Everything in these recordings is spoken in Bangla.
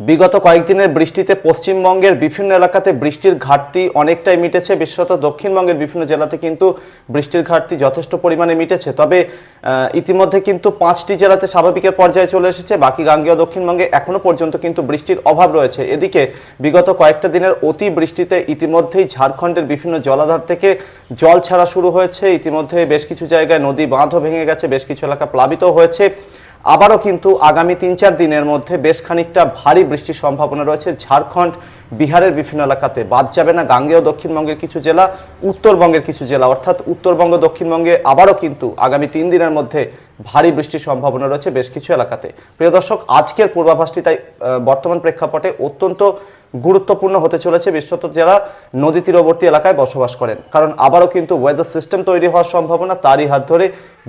বিগত কয়েকদিনের বৃষ্টিতে পশ্চিমবঙ্গের বিভিন্ন এলাকাতে বৃষ্টির ঘাটতি অনেকটাই মিটেছে, বিশেষত দক্ষিণবঙ্গের বিভিন্ন জেলাতে কিন্তু বৃষ্টির ঘাটতি যথেষ্ট পরিমাণে মিটেছে। তবে ইতিমধ্যে কিন্তু পাঁচটি জেলাতে স্বাভাবিকের পর্যায়ে চলে এসেছে, বাকি গাঙ্গেয় দক্ষিণবঙ্গে এখনও পর্যন্ত কিন্তু বৃষ্টির অভাব রয়েছে। এদিকে, বিগত কয়েকটা দিনের অতি বৃষ্টিতে ইতিমধ্যেই ঝাড়খণ্ডের বিভিন্ন জলাধার থেকে জল ছাড়া শুরু হয়েছে। ইতিমধ্যে বেশ কিছু জায়গায় নদী বাঁধও ভেঙে গেছে, বেশ কিছু এলাকা প্লাবিত হয়েছে। আবারও কিন্তু আগামী তিন চার দিনের মধ্যে বেশ খানিকটা ভারী বৃষ্টির সম্ভাবনা রয়েছে। ঝাড়খণ্ড, বিহারের বিভিন্ন এলাকাতে বাদ যাবে না। গাঙ্গেয় দক্ষিণবঙ্গের কিছু জেলা, উত্তরবঙ্গের কিছু জেলা। অর্থাৎ উত্তরবঙ্গ, দক্ষিণবঙ্গে আবারও কিন্তু আগামী তিন দিনের মধ্যে ভারী বৃষ্টির সম্ভাবনা রয়েছে বেশ কিছু এলাকাতে। প্রিয় দর্শক, আজকের পূর্বাভাসটি তাই বর্তমান প্রেক্ষাপটে অত্যন্ত গুরুত্বপূর্ণ হতে চলেছে বিশেষত যারা নদী তীরবর্তী এলাকায় বসবাস করেন। কারণ আবারও কিন্তু ওয়েদার সিস্টেম তৈরি হওয়ার সম্ভাবনা, তারই হাত ধরে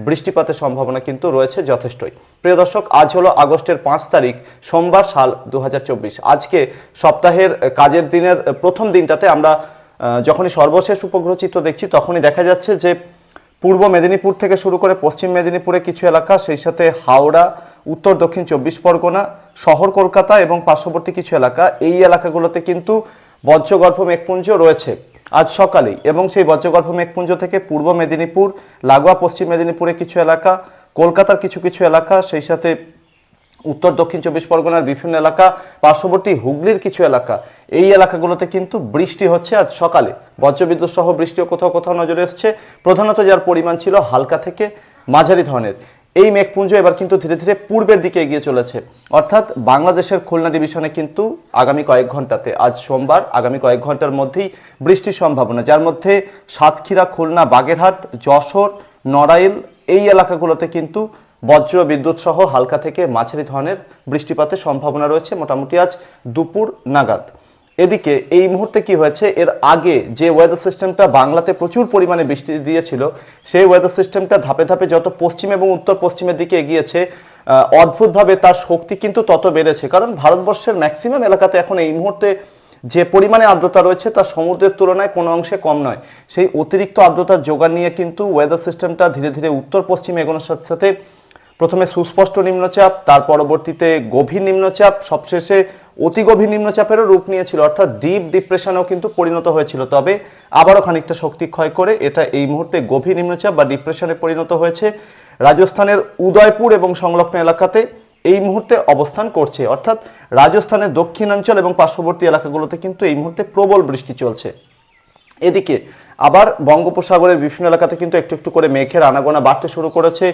বৃষ্টিপাতের সম্ভাবনা কিন্তু রয়েছে যথেষ্টই। প্রিয় দর্শক, আজ হলো আগস্টের পাঁচ তারিখ, সোমবার সাল দু হাজার চব্বিশ। আজকে সপ্তাহের কাজের দিনের প্রথম দিনটাতে আমরা যখনই সর্বশেষ উপগ্রহ চিত্র দেখছি, তখনই দেখা যাচ্ছে যে পূর্ব মেদিনীপুর থেকে শুরু করে পশ্চিম মেদিনীপুরে কিছু এলাকা, সেই সাথে হাওড়া, উত্তর, দক্ষিণ চব্বিশ পরগনা, শহর কলকাতা এবং পার্শ্ববর্তী কিছু এলাকা, এই এলাকাগুলোতে কিন্তু বজ্রগর্ভ মেঘপুঞ্জ রয়েছে আজ সকালে এবং সেই বজ্রগর্ভ মেঘপুঞ্জ থেকে পূর্ব মেদিনীপুর, লাগোয়া পশ্চিম মেদিনীপুরে কিছু এলাকা, কলকাতার কিছু কিছু এলাকা, সেই সাথে উত্তর, দক্ষিণ চব্বিশ পরগনার বিভিন্ন এলাকা, পার্শ্ববর্তী হুগলির কিছু এলাকা। এই এলাকাগুলোতে কিন্তু বৃষ্টি হচ্ছে আজ সকালে। বজ্রবিদ্যুৎ সহ বৃষ্টিও কোথাও কোথাও নজরে এসছে। প্রধানত যার পরিমাণ ছিল হালকা থেকে মাঝারি ধরনের। এই মেঘপুঞ্জ এবার কিন্তু ধীরে ধীরে পূর্বের দিকে এগিয়ে চলেছে। অর্থাৎ বাংলাদেশের খুলনা ডিভিশনে কিন্তু আগামী কয়েক ঘন্টাতে আজ সোমবার, আগামী কয়েক ঘণ্টার মধ্যেই বৃষ্টির সম্ভাবনা, যার মধ্যে সাতক্ষীরা, খুলনা, বাগেরহাট, যশোর, নড়াইল এই এলাকাগুলোতে কিন্তু বজ্র বিদ্যুৎ সহ হালকা থেকে মাঝারি ধরনের বৃষ্টিপাতের সম্ভাবনা রয়েছে। মোটামুটি আজ দুপুর নাগাদ। এদিকে এই মুহূর্তে কি হয়েছে? এর আগে যে ওয়েদার সিস্টেমটা বাংলাতে প্রচুর পরিমাণে বৃষ্টি দিয়েছিল, সেই ওয়েদার সিস্টেমটা ধাপে ধাপে যত পশ্চিম এবং উত্তর পশ্চিমের দিকে এগিয়েছে অদ্ভুতভাবে তার শক্তি কিন্তু তত বেড়েছে। কারণ ভারতবর্ষের ম্যাক্সিমাম এলাকাতে এখন এই মুহূর্তে যে পরিমাণে আর্দ্রতা রয়েছে তা সমুদ্রের তুলনায় কোনো অংশে কম নয়। সেই অতিরিক্ত আর্দ্রতার যোগান নিয়ে কিন্তু ওয়েদার সিস্টেমটা ধীরে ধীরে উত্তর পশ্চিমে এগোনোর সাথে সাথে প্রথমে সুস্পষ্ট নিম্নচাপ, তার পরবর্তীতে গভীর নিম্নচাপ, সবশেষে অতি গভীর নিম্নচাপেরও রূপ নিয়েছিল। অর্থাৎ ডিপ ডিপ্রেশনেও কিন্তু পরিণত হয়েছিল। তবে আবারও খানিকটা শক্তি ক্ষয় করে এটা এই মুহূর্তে গভীর নিম্নচাপ বা ডিপ্রেশনে পরিণত হয়েছে। রাজস্থানের উদয়পুর এবং সংলগ্ন এলাকাতে এই মুহূর্তে অবস্থান করছে। অর্থাৎ রাজস্থানের দক্ষিণাঞ্চল এবং পার্শ্ববর্তী এলাকাগুলোতে কিন্তু এই মুহূর্তে প্রবল বৃষ্টি চলছে। এদিকে আবার বঙ্গোপসাগরের বিভিন্ন এলাকাতে কিন্তু একটু একটু করে মেঘের আনাগোনা বাড়তে শুরু করেছে।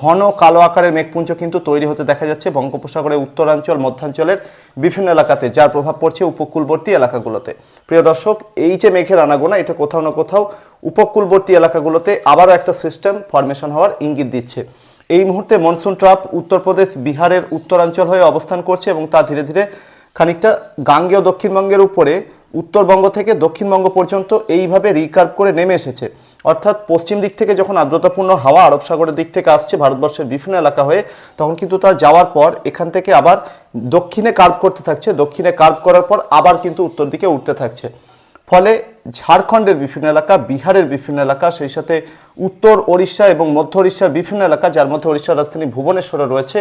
ঘন কালো আকারের মেঘপুঞ্জ কিন্তু তৈরি হতে দেখা যাচ্ছে বঙ্গোপসাগরের উত্তরাঞ্চল, মধ্যাঞ্চলের বিভিন্ন এলাকাতে, যার প্রভাব পড়ছে উপকূলবর্তী এলাকাগুলোতে। প্রিয় দর্শক, এই যে মেঘের আনাগোনা, এটা কোথাও না কোথাও উপকূলবর্তী এলাকাগুলোতে আবারও একটা সিস্টেম ফরমেশন হওয়ার ইঙ্গিত দিচ্ছে। এই মুহূর্তে মনসুন ট্রাপ উত্তরপ্রদেশ, বিহারের উত্তরাঞ্চল হয়ে অবস্থান করছে এবং তা ধীরে ধীরে খানিকটা গাঙ্গেয় দক্ষিণবঙ্গের উপরে উত্তরবঙ্গ থেকে দক্ষিণবঙ্গ পর্যন্ত এইভাবে রিকার্ভ করে নেমে এসেছে। অর্থাৎ পশ্চিম দিক থেকে যখন আর্দ্রতাপূর্ণ হাওয়া আরব সাগরের দিক থেকে আসছে, ভারতবর্ষের বিভিন্ন এলাকা হয়ে, তখন কিন্তু তা যাওয়ার পর এখান থেকে আবার দক্ষিণে কার্ভ করতে থাকছে। দক্ষিণে কার্ভ করার পর আবার কিন্তু উত্তর দিকে উঠতে থাকছে। ফলে ঝাড়খণ্ডের বিভিন্ন এলাকা, বিহারের বিভিন্ন এলাকা, সেই সাথে উত্তর ওড়িশা এবং মধ্য ওড়িশার বিভিন্ন এলাকা, যার মধ্যে ওড়িশার রাজধানী ভুবনেশ্বরে রয়েছে,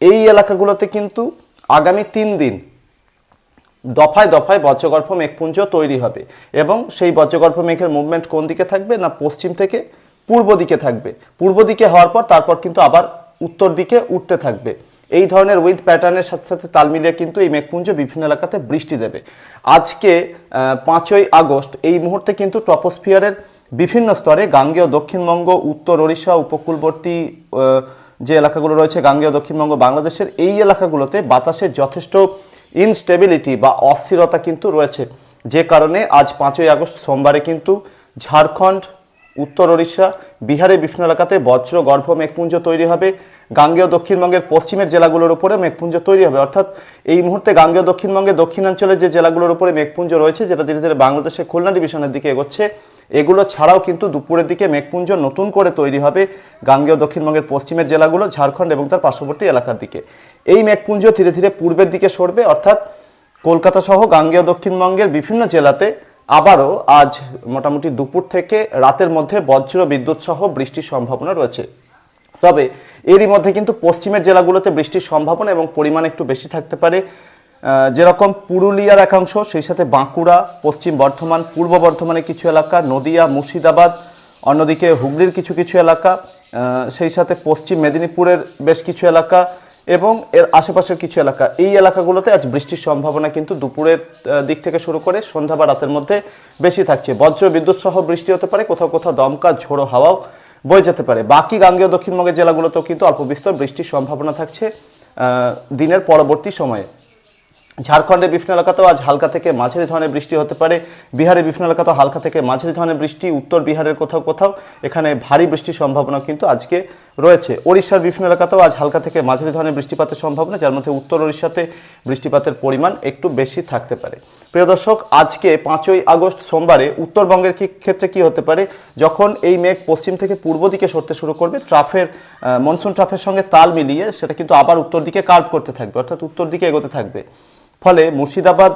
এই এলাকাগুলোতে কিন্তু আগামী তিন দিন দফায় দফায় বজ্রগর্ভ মেঘপুঞ্জ তৈরি হবে এবং সেই বজ্রগর্ভ মেঘের মুভমেন্ট কোন দিকে থাকবে না পশ্চিম থেকে পূর্ব দিকে থাকবে? পূর্ব দিকে হওয়ার পর তারপর কিন্তু আবার উত্তর দিকে উঠতে থাকবে। এই ধরনের উইন্ড প্যাটার্নের সাথে সাথে তাল মিলিয়ে কিন্তু এই মেঘপুঞ্জ বিভিন্ন এলাকাতে বৃষ্টি দেবে। আজকে পাঁচই আগস্ট, এই মুহূর্তে কিন্তু ট্রপোস্ফিয়ারের বিভিন্ন স্তরে গাঙ্গেয় দক্ষিণবঙ্গ, উত্তর ওড়িশা, উপকূলবর্তী যে এলাকাগুলো রয়েছে, গাঙ্গেয়, দক্ষিণবঙ্গ, বাংলাদেশের এই এলাকাগুলোতে বাতাসের যথেষ্ট ইনস্টেবিলিটি বা অস্থিরতা কিন্তু রয়েছে। যে কারণে আজ পাঁচই আগস্ট সোমবারে কিন্তু ঝাড়খণ্ড, উত্তর ওড়িশা বিহারের বিভিন্ন এলাকাতে বজ্র গর্ভ মেঘপুঞ্জ তৈরি হবে। গাঙ্গেয়, দক্ষিণবঙ্গের পশ্চিমের জেলাগুলোর উপরে মেঘপুঞ্জ তৈরি হবে। অর্থাৎ এই মুহূর্তে গাঙ্গেয়, দক্ষিণবঙ্গের দক্ষিণাঞ্চলের যে জেলাগুলোর উপরে মেঘপুঞ্জ রয়েছে, যেটা ধীরে ধীরে বাংলাদেশের খুলনা ডিভিশনের দিকে এগোচ্ছে এগুলো ছাড়াও কিন্তু দুপুরের দিকে মেঘপুঞ্জ নতুন করে তৈরি হবে গাঙ্গেয় দক্ষিণবঙ্গের পশ্চিমের জেলাগুলো, ঝাড়খণ্ড এবং তার পার্শ্ববর্তী এলাকার দিকে। এই মেঘপুঞ্জ ধীরে ধীরে পূর্বের দিকে সরবে, অর্থাৎ কলকাতা সহ গাঙ্গেয় দক্ষিণবঙ্গের বিভিন্ন জেলাতে আবারও আজ মোটামুটি দুপুর থেকে রাতের মধ্যে বজ্র বিদ্যুৎ সহ বৃষ্টির সম্ভাবনা রয়েছে। তবে এরই মধ্যে কিন্তু পশ্চিমের জেলাগুলোতে বৃষ্টির সম্ভাবনা এবং পরিমাণ একটু বেশি থাকতে পারে। যেরকম পুরুলিয়ার একাংশ, সেই সাথে বাঁকুড়া, পশ্চিম বর্ধমান, পূর্ব বর্ধমানের কিছু এলাকা, নদিয়া, মুর্শিদাবাদ, অন্যদিকে হুগলির কিছু কিছু এলাকা সেই সাথে পশ্চিম মেদিনীপুরের বেশ কিছু এলাকা এবং এর আশেপাশের কিছু এলাকা। এই এলাকাগুলোতে আজ বৃষ্টির সম্ভাবনা কিন্তু দুপুরের দিক থেকে শুরু করে সন্ধ্যা বা রাতের মধ্যে বেশি থাকছে। বজ্র বিদ্যুৎ সহ বৃষ্টি হতে পারে, কোথাও কোথাও দমকা, ঝোড়ো হাওয়াও বয়ে যেতে পারে। বাকি গাঙ্গেয় দক্ষিণবঙ্গের জেলাগুলোতেও কিন্তু অল্প বিস্তর বৃষ্টির সম্ভাবনা থাকছে দিনের পরবর্তী সময়ে। ঝাড়খণ্ডের বিভিন্ন এলাকাতেও আজ হালকা থেকে মাঝারি ধরনের বৃষ্টি হতে পারে। বিহারের বিভিন্ন এলাকাতেও হালকা থেকে মাঝারি ধরনের বৃষ্টি, উত্তর বিহারের কোথাও কোথাও। এখানে ভারী বৃষ্টির সম্ভাবনা কিন্তু আজকে রয়েছে। ওড়িশার বিভিন্ন এলাকাতেও আজ হালকা থেকে মাঝারি ধরনের বৃষ্টিপাতের সম্ভাবনা, যার মধ্যে উত্তর ওড়িশাতে বৃষ্টিপাতের পরিমাণ একটু বেশি থাকতে পারে। প্রিয় দর্শক, আজকে পাঁচই আগস্ট সোমবারে উত্তরবঙ্গের কি- ক্ষেত্রে কি হতে পারে? যখন এই মেঘ পশ্চিম থেকে পূর্ব দিকে সরতে শুরু করবে, ট্রাফের মনসুন ট্রাফের সঙ্গে তাল মিলিয়ে সেটা কিন্তু আবার উত্তর দিকে কার্ভ করতে থাকবে, অর্থাৎ উত্তর দিকে এগোতে থাকবে। ফলে মুর্শিদাবাদ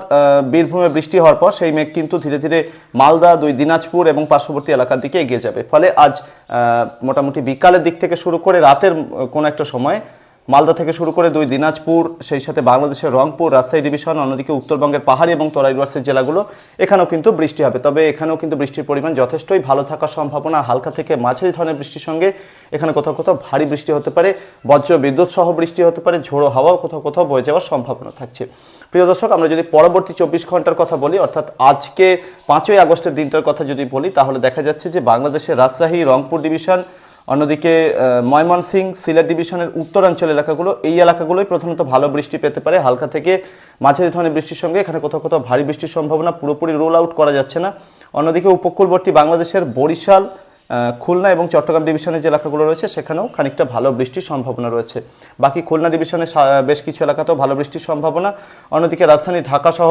বীরভূমে বৃষ্টি হওয়ার পর সেই মেঘ কিন্তু ধীরে ধীরে মালদা, দুই দিনাজপুর এবং পার্শ্ববর্তী এলাকার দিকে এগিয়ে যাবে। ফলে আজ মোটামুটি বিকালের দিক থেকে শুরু করে রাতের কোনো একটা সময় মালদা থেকে শুরু করে দুই দিনাজপুর, সেই সাথে বাংলাদেশের রংপুর, রাজশাহী ডিভিশন, অন্যদিকে উত্তরবঙ্গের পাহাড়ি এবং তরাই ডুয়ার্সের জেলাগুলো, এখানেও কিন্তু বৃষ্টি হবে। তবে এখানেও কিন্তু বৃষ্টির পরিমাণ যথেষ্টই ভালো থাকার সম্ভাবনা হালকা থেকে মাঝারি ধরনের বৃষ্টির সঙ্গে এখানে কোথাও কোথাও ভারী বৃষ্টি হতে পারে, বজ্র বিদ্যুৎ সহ বৃষ্টি হতে পারে, ঝোড়ো হাওয়াও কোথাও কোথাও বয়ে যাওয়ার সম্ভাবনা থাকছে। প্রিয় দর্শক, আমরা যদি পরবর্তী চব্বিশ ঘণ্টার কথা বলি, অর্থাৎ আজকে পাঁচই আগস্টের দিনটার কথা যদি বলি, তাহলে দেখা যাচ্ছে যে বাংলাদেশের রাজশাহী, রংপুর ডিভিশন অন্যদিকে আহ, ময়মনসিংহ সিলেট ডিভিশনের উত্তরাঞ্চল এলাকাগুলো এই এলাকাগুলোই প্রধানত ভালো বৃষ্টি পেতে পারে। হালকা থেকে মাঝারি ধরনের বৃষ্টির সঙ্গে এখানে কোথাও কোথাও ভারী বৃষ্টির সম্ভাবনা পুরোপুরি রোল আউট করা যাচ্ছে না। অন্যদিকে উপকূলবর্তী বাংলাদেশের বরিশাল খুলনা এবং চট্টগ্রাম ডিভিশনের যে এলাকাগুলো রয়েছে সেখানেও খানিকটা ভালো বৃষ্টির সম্ভাবনা রয়েছে। বাকি খুলনা ডিভিশনের বেশ কিছু এলাকাতেও ভালো বৃষ্টির সম্ভাবনা। অন্যদিকে রাজধানী ঢাকা সহ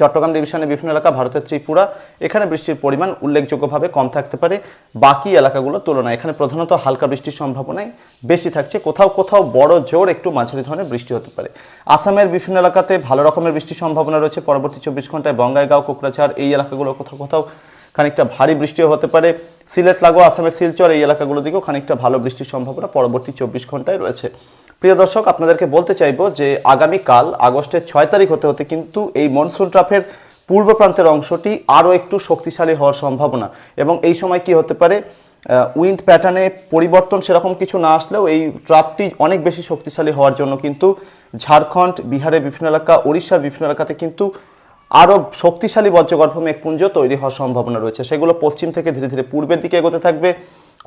চট্টগ্রাম ডিভিশনের বিভিন্ন এলাকা, ভারতের ত্রিপুরা, এখানে বৃষ্টির পরিমাণ উল্লেখযোগ্যভাবে কম থাকতে পারে। বাকি এলাকাগুলোর তুলনায়, এখানে প্রধানত হালকা বৃষ্টির সম্ভাবনাই বেশি থাকছে। কোথাও কোথাও বড় জোর একটু মাঝারি ধরনের বৃষ্টি হতে পারে। আসামের বিভিন্ন এলাকাতে ভালো রকমের বৃষ্টির সম্ভাবনা রয়েছে। পরবর্তী চব্বিশ ঘন্টায় বঙ্গাইগাঁও, কোকরাঝাড় এই এলাকাগুলো কোথাও কোথাও খানিকটা ভারী বৃষ্টিও হতে পারে। সিলেট, লাগোয়া, আসামের শিলচর এই এলাকাগুলো দিকেও খানিকটা ভালো বৃষ্টির সম্ভাবনা পরবর্তী চব্বিশ ঘন্টায় রয়েছে। প্রিয় দর্শক, আপনাদেরকে বলতে চাইব যে আগামীকাল, আগস্টের ছয় তারিখ হতে হতে কিন্তু এই মনসুন ট্রাফের পূর্ব প্রান্তের অংশটি আরও একটু শক্তিশালী হওয়ার সম্ভাবনা। এবং এই সময় কি হতে পারে উইন্ড প্যাটার্নে পরিবর্তন সেরকম কিছু না আসলেও এই ট্রাপটি অনেক বেশি শক্তিশালী হওয়ার জন্য কিন্তু ঝাড়খণ্ড, বিহারের বিভিন্ন এলাকা, ওড়িশার বিভিন্ন এলাকাতে কিন্তু আরও শক্তিশালী বজ্রগর্ভ মেঘপুঞ্জ তৈরি হওয়ার সম্ভাবনা রয়েছে। সেগুলো পশ্চিম থেকে ধীরে ধীরে পূর্বের দিকে এগোতে থাকবে।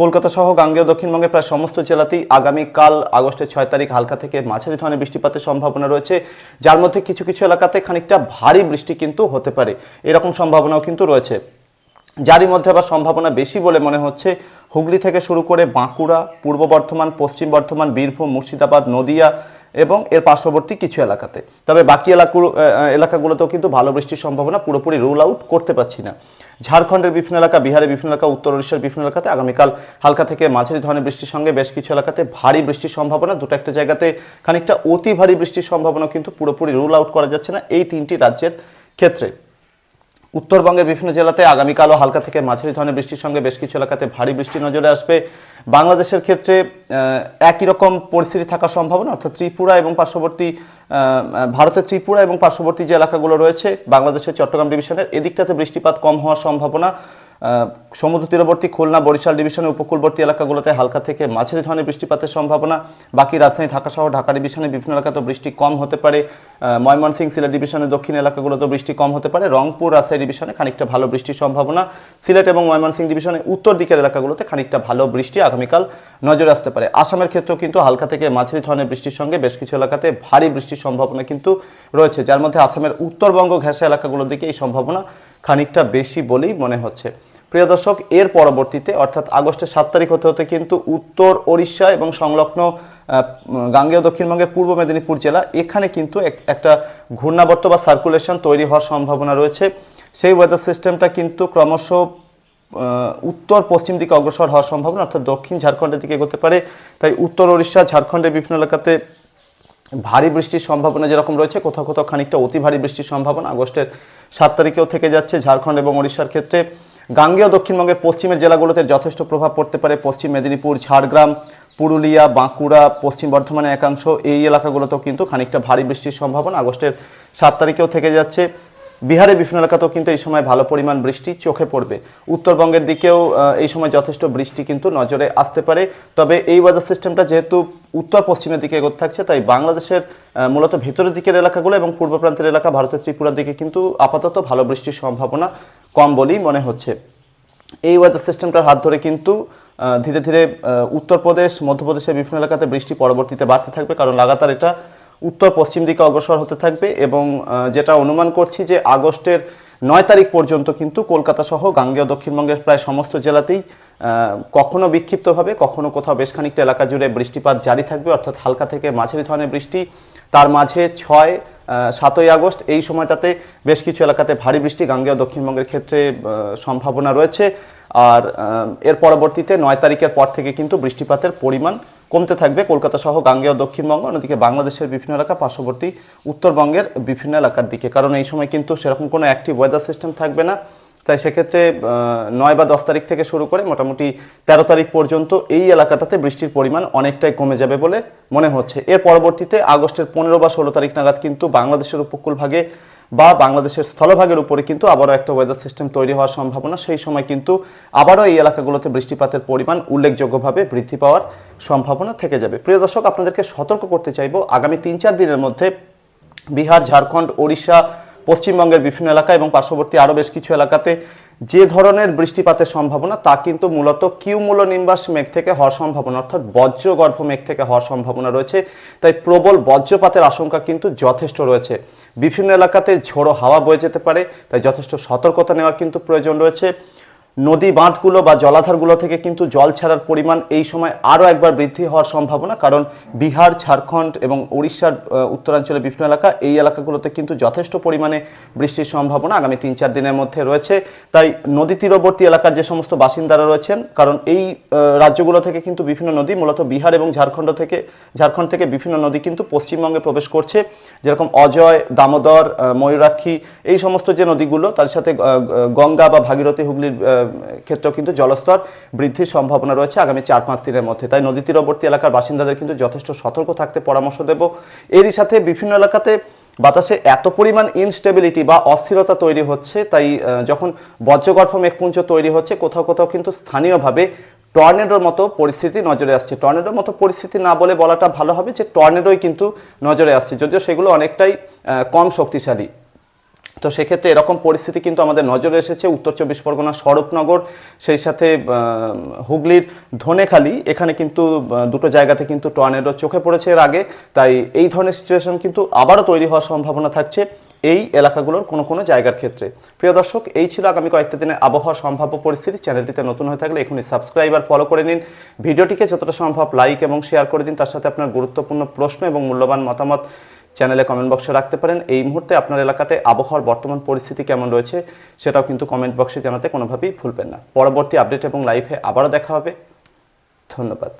কলকাতা সহ গাঙ্গেয় দক্ষিণবঙ্গের প্রায় সমস্ত জেলাতেই আগামীকাল আগস্টের ছয় তারিখ হালকা থেকে মাঝারি ধরনের বৃষ্টিপাতের সম্ভাবনা রয়েছে। যার মধ্যে কিছু কিছু এলাকাতে খানিকটা ভারী বৃষ্টি কিন্তু হতে পারে। এরকম সম্ভাবনাও কিন্তু রয়েছে। যারই মধ্যে আবার সম্ভাবনা বেশি বলে মনে হচ্ছে, হুগলি থেকে শুরু করে বাঁকুড়া, পূর্ব বর্ধমান, পশ্চিম বর্ধমান, বীরভূম, মুর্শিদাবাদ, নদিয়া এবং এর পার্শ্ববর্তী কিছু এলাকাতে। তবে বাকি এলাকাগুলো এলাকাগুলোতেও কিন্তু ভালো বৃষ্টির সম্ভাবনা পুরোপুরি রুল আউট করতে পারছি না। ঝাড়খণ্ডের বিভিন্ন এলাকা, বিহারের বিভিন্ন এলাকা, উত্তর উড়িষ্যার বিভিন্ন এলাকাতে আগামীকাল হালকা থেকে মাঝারি ধরনের বৃষ্টির সঙ্গে বেশ কিছু এলাকাতে ভারী বৃষ্টির সম্ভাবনা। দুটো একটা জায়গাতে খানিকটা অতি ভারী বৃষ্টির সম্ভাবনা কিন্তু পুরোপুরি রুল আউট করা যাচ্ছে না এই তিনটি রাজ্যের ক্ষেত্রে। উত্তরবঙ্গের বিভিন্ন জেলাতে আগামীকালও হালকা থেকে মাঝারি ধরনের বৃষ্টির সঙ্গে বেশ কিছু এলাকাতে ভারী বৃষ্টি নজরে আসবে। বাংলাদেশের ক্ষেত্রে একই রকম পরিস্থিতি থাকার সম্ভাবনা অর্থাৎ ত্রিপুরা এবং পার্শ্ববর্তী ভারতের ত্রিপুরা এবং পার্শ্ববর্তী যে এলাকাগুলো রয়েছে, বাংলাদেশের চট্টগ্রাম ডিভিশনের, এদিকটাতে বৃষ্টিপাত কম হওয়ার সম্ভাবনা। সমুদ্র তীরবর্তী খুলনা বরিশাল ডিভিশনের উপকূলবর্তী এলাকাগুলোতে হালকা থেকে মাঝারি ধরনের বৃষ্টিপাতের সম্ভাবনা। বাকি রাজধানী ঢাকা সহ ঢাকা ডিভিশনের বিভিন্ন এলাকাতেও বৃষ্টি কম হতে পারে। আহ, ময়মনসিংহ সিলেট ডিভিশনের দক্ষিণ এলাকাগুলোতেও বৃষ্টি কম হতে পারে। রংপুর রাজশাহী ডিভিশনে খানিকটা ভালো বৃষ্টির সম্ভাবনা। সিলেট এবং ময়মনসিংহ ডিভিশনের উত্তর দিকের এলাকাগুলোতে খানিকটা ভালো বৃষ্টি আগামীকাল নজরে আসতে পারে। আসামের ক্ষেত্রেও কিন্তু হালকা থেকে মাঝারি ধরনের বৃষ্টির সঙ্গে বেশ কিছু এলাকাতে ভারী বৃষ্টির সম্ভাবনা কিন্তু রয়েছে যার মধ্যে আসামের উত্তরবঙ্গ ঘেঁষা এলাকাগুলোর দিকে এই সম্ভাবনা খানিকটা বেশি বলেই মনে হচ্ছে। প্রিয় দর্শক, এর পরবর্তীতে, অর্থাৎ আগস্টের সাত তারিখ হতে হতে কিন্তু উত্তর ওড়িশা এবং সংলগ্ন গাঙ্গেয় দক্ষিণবঙ্গের পূর্ব মেদিনীপুর জেলা, এখানে কিন্তু এক- একটা ঘূর্ণাবর্ত বা সার্কুলেশন তৈরি হওয়ার সম্ভাবনা রয়েছে। সেই ওয়েদার সিস্টেমটা কিন্তু ক্রমশ উত্তর পশ্চিম দিকে অগ্রসর হওয়ার সম্ভাবনা, অর্থাৎ দক্ষিণ ঝাড়খণ্ডের দিকে এগোতে পারে। তাই উত্তর ওড়িশা, ঝাড়খণ্ডের বিভিন্ন এলাকাতে ভারী বৃষ্টির সম্ভাবনা যেরকম রয়েছে, কোথাও কোথাও খানিকটা অতি ভারী বৃষ্টির সম্ভাবনা আগস্টের সাত তারিখেও থেকে যাচ্ছে। ঝাড়খণ্ড এবং ওড়িশার ক্ষেত্রে গাঙ্গেয় দক্ষিণবঙ্গের পশ্চিমের জেলাগুলোতে যথেষ্ট প্রভাব পড়তে পারে। পশ্চিম মেদিনীপুর, ঝাড়গ্রাম, পুরুলিয়া, বাঁকুড়া, পশ্চিম বর্ধমানের একাংশ। এই এলাকাগুলোতেও কিন্তু খানিকটা ভারী বৃষ্টির সম্ভাবনা আগস্টের সাত তারিখেও থেকে যাচ্ছে। বিহারের বিভিন্ন এলাকাতেও কিন্তু এই সময় ভালো পরিমাণ বৃষ্টি চোখে পড়বে। উত্তরবঙ্গের দিকেও এই সময় যথেষ্ট বৃষ্টি কিন্তু নজরে আসতে পারে। তবে এই ওয়েদার সিস্টেমটা যেহেতু উত্তর পশ্চিমের দিকে এগোতে থাকছে, তাই বাংলাদেশের মূলত ভেতরের দিকের এলাকাগুলো এবং পূর্ব প্রান্তের এলাকা ভারতের ত্রিপুরার দিকে কিন্তু আপাতত ভালো বৃষ্টির সম্ভাবনা কম বলেই মনে হচ্ছে। এই ওয়েদার সিস্টেমটার হাত ধরে কিন্তু ধীরে ধীরে উত্তরপ্রদেশ, মধ্যপ্রদেশের বিভিন্ন এলাকাতে বৃষ্টি পরবর্তীতে বাড়তে থাকবে, কারণ লাগাতার এটা উত্তর পশ্চিম দিকে অগ্রসর হতে থাকবে এবং যেটা অনুমান করছি যে আগস্টের নয় তারিখ পর্যন্ত কিন্তু কলকাতা সহ গাঙ্গেয় দক্ষিণবঙ্গের প্রায় সমস্ত জেলাতেই কখনো বিক্ষিপ্তভাবে, কখনো কোথাও বেশ খানিকটা এলাকা জুড়ে বৃষ্টিপাত জারি থাকবে, অর্থাৎ হালকা থেকে মাঝারি ধরনের বৃষ্টি। তার মাঝে ছয় সাতই আগস্ট এই সময়টাতে বেশ কিছু এলাকাতে ভারী বৃষ্টি গাঙ্গেয় দক্ষিণবঙ্গের ক্ষেত্রে সম্ভাবনা রয়েছে। আর এর পরবর্তীতে নয় তারিখের পর থেকে কিন্তু বৃষ্টিপাতের পরিমাণ কমতে থাকবে। কলকাতা সহ গাঙ্গেয় দক্ষিণবঙ্গ, অন্যদিকে বাংলাদেশের বিভিন্ন এলাকা, পার্শ্ববর্তী উত্তরবঙ্গের বিভিন্ন এলাকার দিকে। কারণ এই সময় কিন্তু সেরকম কোনো অ্যাক্টিভ ওয়েদার সিস্টেম থাকবে না। তাই সেক্ষেত্রে নয় বা দশ তারিখ থেকে শুরু করে মোটামুটি তেরো তারিখ পর্যন্ত এই এলাকাটাতে বৃষ্টির পরিমাণ অনেকটাই কমে যাবে বলে মনে হচ্ছে। এর পরবর্তীতে আগস্টের পনেরো বা ষোলো তারিখ নাগাদ কিন্তু বাংলাদেশের উপকূল ভাগে বা বাংলাদেশের স্থলভাগের উপরে কিন্তু আবারও একটা ওয়েদার সিস্টেম তৈরি হওয়ার সম্ভাবনা, সেই সময় কিন্তু আবারও এই এলাকাগুলোতে বৃষ্টিপাতের পরিমাণ উল্লেখযোগ্যভাবে বৃদ্ধি পাওয়ার সম্ভাবনা থেকে যাবে। প্রিয় দর্শক, আপনাদেরকে সতর্ক করতে চাইব, আগামী তিন চার দিনের মধ্যে বিহার, ঝাড়খণ্ড, ওড়িশা, পশ্চিমবঙ্গের বিভিন্ন এলাকা এবং পার্শ্ববর্তী আরও বেশ কিছু এলাকাতে যে ধরনের বৃষ্টিপাতের সম্ভাবনা, তা কিন্তু মূলত কিউমূল নিম্বাস মেঘ থেকে হওয়ার সম্ভাবনা, অর্থাৎ বজ্রগর্ভ মেঘ থেকে হওয়ার সম্ভাবনা রয়েছে। তাই প্রবল বজ্রপাতের আশঙ্কা কিন্তু যথেষ্ট রয়েছে। বিভিন্ন এলাকাতে ঝোড়ো হাওয়া বয়ে যেতে পারে, তাই যথেষ্ট সতর্কতা নেওয়ার কিন্তু প্রয়োজন রয়েছে। নদী বাঁধগুলো বা জলাধারগুলো থেকে কিন্তু জল ছাড়ার পরিমাণ এই সময় আরও একবার বৃদ্ধি হওয়ার সম্ভাবনা, কারণ বিহার, ঝাড়খণ্ড এবং উড়িষ্যার উত্তরাঞ্চলের বিভিন্ন এলাকা, এই এলাকাগুলোতে কিন্তু যথেষ্ট পরিমাণে বৃষ্টির সম্ভাবনা আগামী তিন চার দিনের মধ্যে রয়েছে। তাই নদী তীরবর্তী এলাকার যে সমস্ত বাসিন্দারা রয়েছেন, কারণ এই রাজ্যগুলো থেকে কিন্তু বিভিন্ন নদী, মূলত বিহার এবং ঝাড়খণ্ড থেকে ঝাড়খণ্ড থেকে বিভিন্ন নদী কিন্তু পশ্চিমবঙ্গে প্রবেশ করছে। যেরকম অজয়, দামোদর ময়ূরাক্ষী, এই সমস্ত যে নদীগুলো, তার সাথে গঙ্গা বা ভাগীরথী হুগলির ক্ষেত্রেও কিন্তু জলস্তর বৃদ্ধির সম্ভাবনা রয়েছে আগামী চার পাঁচ দিনের মধ্যে। তাই নদী তীরবর্তী এলাকার বাসিন্দাদের কিন্তু যথেষ্ট সতর্ক থাকতে পরামর্শ দেব। এরই সাথে বিভিন্ন এলাকাতে বাতাসে এত পরিমাণ ইনস্টেবিলিটি বা অস্থিরতা তৈরি হচ্ছে, তাই যখন বজ্রগর্ভ মেঘপুঞ্জ তৈরি হচ্ছে, কোথাও কোথাও কিন্তু স্থানীয়ভাবে টর্নেডোর মতো পরিস্থিতি নজরে আসছে। টর্নেডোর মতো পরিস্থিতি না বলে বলাটা ভালো হবে যে, টর্নেডোই কিন্তু নজরে আসছে। যদিও সেগুলো অনেকটাই কম শক্তিশালী। তো সেক্ষেত্রে এরকম পরিস্থিতি কিন্তু আমাদের নজরে এসেছে। উত্তর চব্বিশ পরগনা, স্বরূপনগর, সেই সাথে হুগলির ধনেখালি। এখানে কিন্তু দুটো জায়গাতে কিন্তু টর্নেডো চোখে পড়েছে এর আগে। তাই এই ধরনের সিচুয়েশন কিন্তু আবারও তৈরি হওয়ার সম্ভাবনা থাকছে এই এলাকাগুলোর কোনো কোনো জায়গার ক্ষেত্রে। প্রিয় দর্শক, এই ছিল আগামী কয়েকটা দিনে আবহাওয়ার সম্ভাব্য পরিস্থিতি। চ্যানেলটিতে নতুন হয়ে থাকলে এখনই সাবস্ক্রাইব আর ফলো করে নিন। ভিডিওটিকে যতটা সম্ভব লাইক এবং শেয়ার করে দিন। তার সাথে আপনার গুরুত্বপূর্ণ প্রশ্ন এবং মূল্যবান মতামত চ্যানেলে কমেন্ট বক্সে রাখতে পারেন। এই মুহূর্তে আপনার এলাকাতে আবহাওয়ার বর্তমান পরিস্থিতি কেমন রয়েছে সেটাও কিন্তু কমেন্ট বক্সে জানাতে কোনোভাবেই ভুলবেন না। পরবর্তী আপডেট এবং লাইভে আবারও দেখা হবে। ধন্যবাদ।